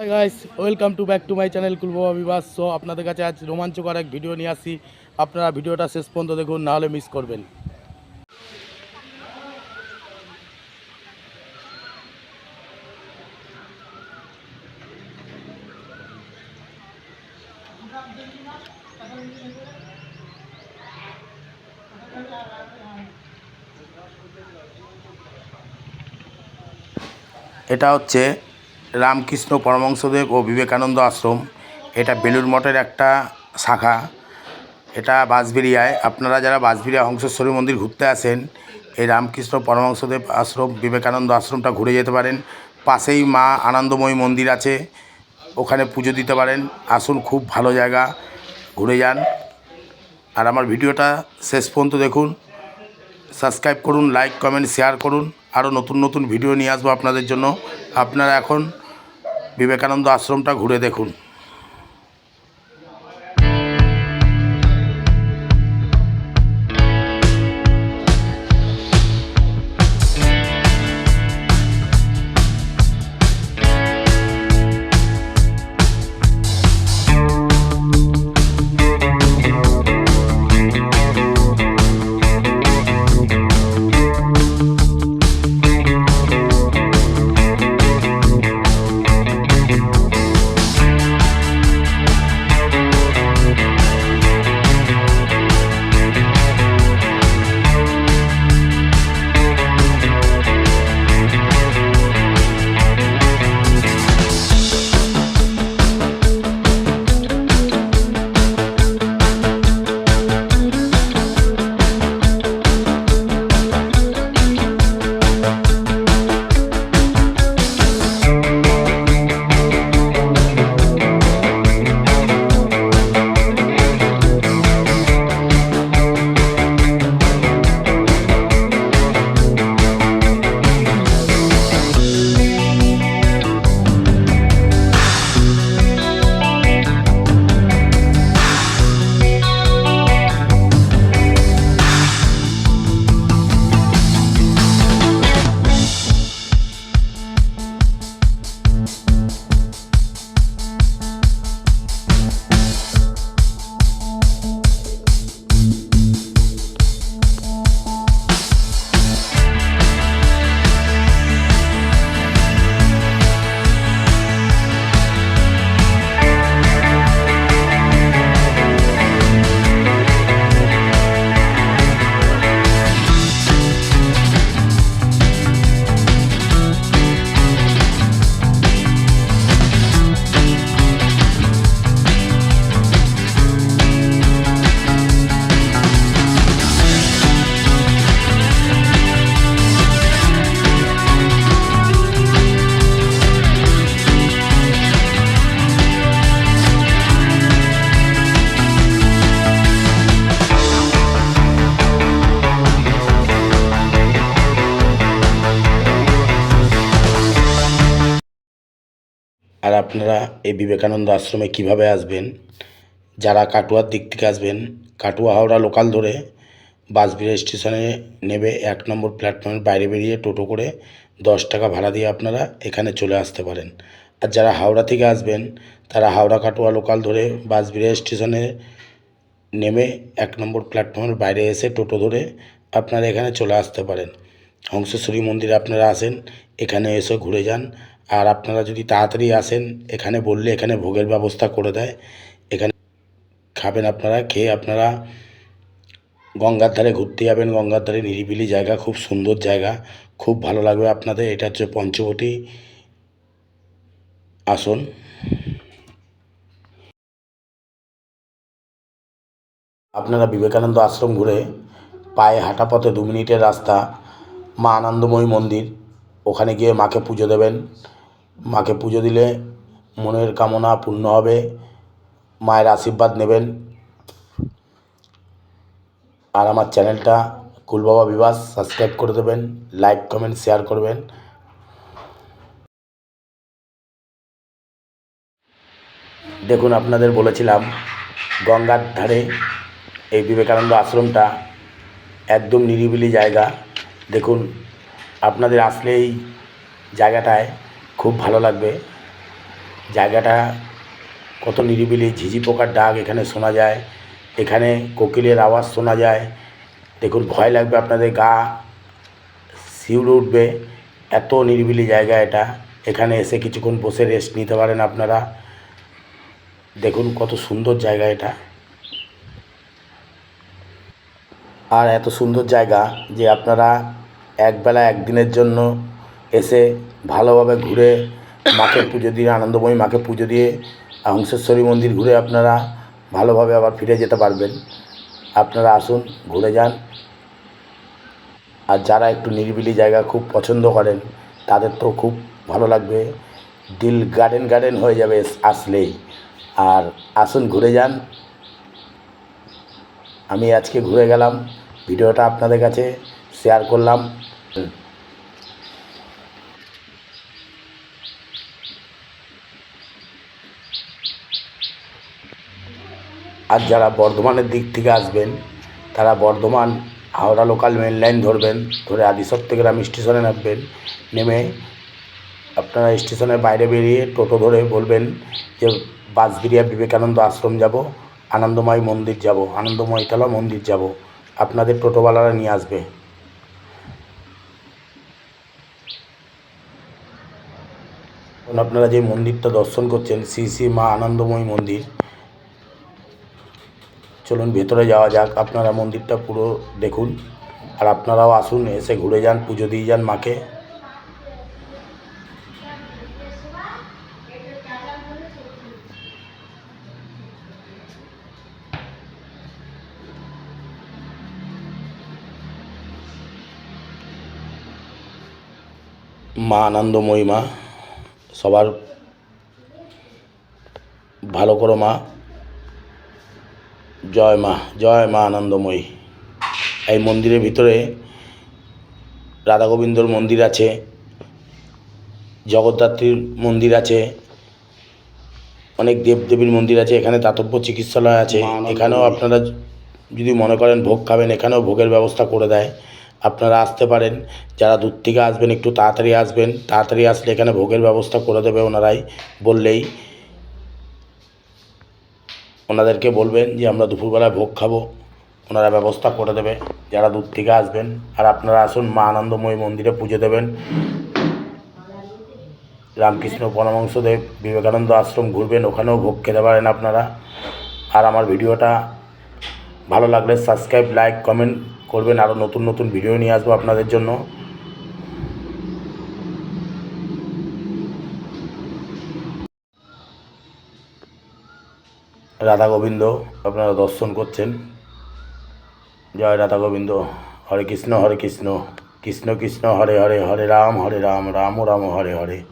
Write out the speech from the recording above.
Hi guys welcome to back to my channel কুলবাবা বিবাস so আপনাদের কাছে আজ রোমাঞ্চকর এক ভিডিও নিয়ে আসি। আপনারা ভিডিওটা শেষ পর্যন্ত দেখুন, নাহলে মিস করবেন। এটা হচ্ছে রামকৃষ্ণ পরমহংসদেব ও বিবেকানন্দ আশ্রম। এটা বেলুর মঠের একটা শাখা। এটা বাঁশবেরিয়ায় আপনারা যারা বাঁশবেরিয়া হংসেশ্বরী মন্দির ঘুরতে আসেন, এই রামকৃষ্ণ পরমহংসদেব আশ্রম, বিবেকানন্দ আশ্রমটা ঘুরে যেতে পারেন। পাশেই মা আনন্দময়ী মন্দির আছে। ওখানে পুজো দিতে পারেন। আসুন, খুব ভালো জায়গা। ঘুরে যান। আর আমার ভিডিওটা শেষ পর্যন্ত দেখুন। সাবস্ক্রাইব করুন, লাইক, কমেন্ট, শেয়ার করুন। আরও নতুন নতুন ভিডিও নিয়ে আসব আপনাদের জন্য। আপনারা এখন বিবেকানন্দ আশ্রমটা ঘুরে দেখুন। আর আপনারা এই বিবেকানন্দ আশ্রমে কীভাবে আসবেন? যারা কাটুয়ার দিক থেকে আসবেন, কাটুয়া, হাওড়া লোকাল ধরে বাসবিড়া স্টেশনে নেবে এক নম্বর প্ল্যাটফর্মের বাইরে বেরিয়ে টোটো করে দশ টাকা ভাড়া দিয়ে আপনারা এখানে চলে আসতে পারেন। আর যারা হাওড়া থেকে আসবেন, তারা হাওড়া কাটুয়া লোকাল ধরে বাসবিড়া স্টেশনে নেমে এক নম্বর প্ল্যাটফর্মের বাইরে এসে টোটো ধরে আপনারা এখানে চলে আসতে পারেন। হংসেশ্বরী মন্দিরে আপনারা আসেন, এখানে এসে ঘুরে যান আর আপনারা যদি তাড়াতাড়ি আসেন, এখানে বললে এখানে ভোগের ব্যবস্থা করে দেয়। এখানে খাবেন আপনারা, খেয়ে আপনারা গঙ্গার ধারে ঘুরতে যাবেন। গঙ্গার ধারে নিরিবিলি জায়গা, খুব সুন্দর জায়গা। খুব ভালো লাগবে আপনাদের। এটা হচ্ছে পঞ্চবটী আসন। আপনারা বিবেকানন্দ আশ্রম ঘুরে পায়ে হাঁটা পথে দু মিনিটের রাস্তা, মা আনন্দময়ী মন্দির, ওখানে গিয়ে মাকে পুজো দেবেন। মাকে পুজো দিলে মনের কামনা পূর্ণ হবে। মায়ের আশীর্বাদ নেবেন। আর আমার চ্যানেলটা কুলবাবা বিবাস, সাবস্ক্রাইব করে দেবেন, লাইক, কমেন্ট, শেয়ার করবেন। দেখুন, আপনাদের বলেছিলাম, গঙ্গার ধারে এই বিবেকানন্দ আশ্রমটা একদম নিরিবিলি জায়গা। দেখুন, আপনাদের আসলে এই জায়গাটায় খুব ভালো লাগবে। জায়গাটা কত নিরিবিলি, ঝিঝি পোকার ডাক এখানে শোনা যায়। এখানে কোকিলের আওয়াজ শোনা যায়। দেখুন, ভয় লাগবে আপনাদের, গা শিউরে উঠবে। এত নিরিবিলি জায়গা এটা। এখানে এসে কিছুক্ষণ বসে রেস্ট নিতে পারেন আপনারা। দেখুন, কত সুন্দর জায়গা এটা। আর এত সুন্দর জায়গা যে আপনারা একবেলা একদিনের জন্য এসে ভালোভাবে ঘুরে মাকে পুজো দিয়ে, আনন্দময়ী মাকে পুজো দিয়ে হংসেশ্বরী মন্দির ঘুরে আপনারা ভালোভাবে আবার ফিরে যেতে পারবেন। আপনারা আসুন, ঘুরে যান। আর যারা একটু নিরিবিলি জায়গা খুব পছন্দ করেন, তাদের তো খুব ভালো লাগবে। দিল গার্ডেন গার্ডেন হয়ে যাবে আসলেই। আর আসুন, ঘুরে যান। আমি আজকে ঘুরে গেলাম। ভিডিওটা আপনাদের কাছে শেয়ার করলাম। আর যারা বর্ধমানের দিক থেকে আসবেন, তারা Bardhaman, Howrah local main line ধরবেন, ধরে আদিসপ্তগ্রাম স্টেশনে নামবেন, নেমে আপনারা স্টেশনের বাইরে বেরিয়ে টোটো ধরে বলবেন যে বাঁশবিরিয়া বিবেকানন্দ আশ্রম যাব, আনন্দময় মন্দির যাব আনন্দময় আনন্দময়তলা মন্দির যাব, আপনাদের টোটোওয়ালারা নিয়ে আসবে। আপনারা যে মন্দিরটা দর্শন করছেন, শ্রী শ্রী মা আনন্দময়ী মন্দির চলুন ভেতরে যাওয়া যাক, আপনারা মন্দিরটা পুরো দেখুন। আর আপনারাও আসুন, এসে ঘুরে যান, পুজো দিয়ে যান মাকে। মা আনন্দময়ী মা, সবার ভালো করো মা। জয় মা জয় মা আনন্দময়ী। এই মন্দিরের ভিতরে রাধা গোবিন্দর মন্দির আছে জগদ্ধাত্রীর মন্দির আছে অনেক দেবদেবীর মন্দির আছে এখানে দাতব্য চিকিৎসালয় আছে এখানেও আপনারা যদি মনে করেন ভোগ খাবেন এখানেও ভোগের ব্যবস্থা করে দেয়। আপনারা আসতে পারেন যারা দূর থেকে আসবেন একটু তাড়াতাড়ি আসবেন তাড়াতাড়ি আসলে এখানে ভোগের ব্যবস্থা করে দেবে ওনারাই বললেই। ওনাদেরকে বলবেন যে, আমরা দুপুরবেলায় ভোগ খাব। ওনারা ব্যবস্থা করে দেবে। যারা দূর থেকে আসবেন, আর আপনারা আসুন, মা আনন্দময়ী মন্দিরে পুজো দেবেন। রামকৃষ্ণ পরমহংসদেব বিবেকানন্দ আশ্রম ঘুরবেন, ওখানেও ভোগ খেতে পারেন আপনারা। আর আমার ভিডিওটা ভালো লাগলে সাবস্ক্রাইব, লাইক, কমেন্ট করবেন। আরও নতুন নতুন ভিডিও নিয়ে আসব আপনাদের জন্য। রাধা গোবিন্দ, আপনারা দর্শন করছেন। জয় রাধা গোবিন্দ। হরে কৃষ্ণ হরে কৃষ্ণ। কৃষ্ণ কৃষ্ণ, হরে হরে হরে রাম হরে রাম রাম রাম হরে হরে।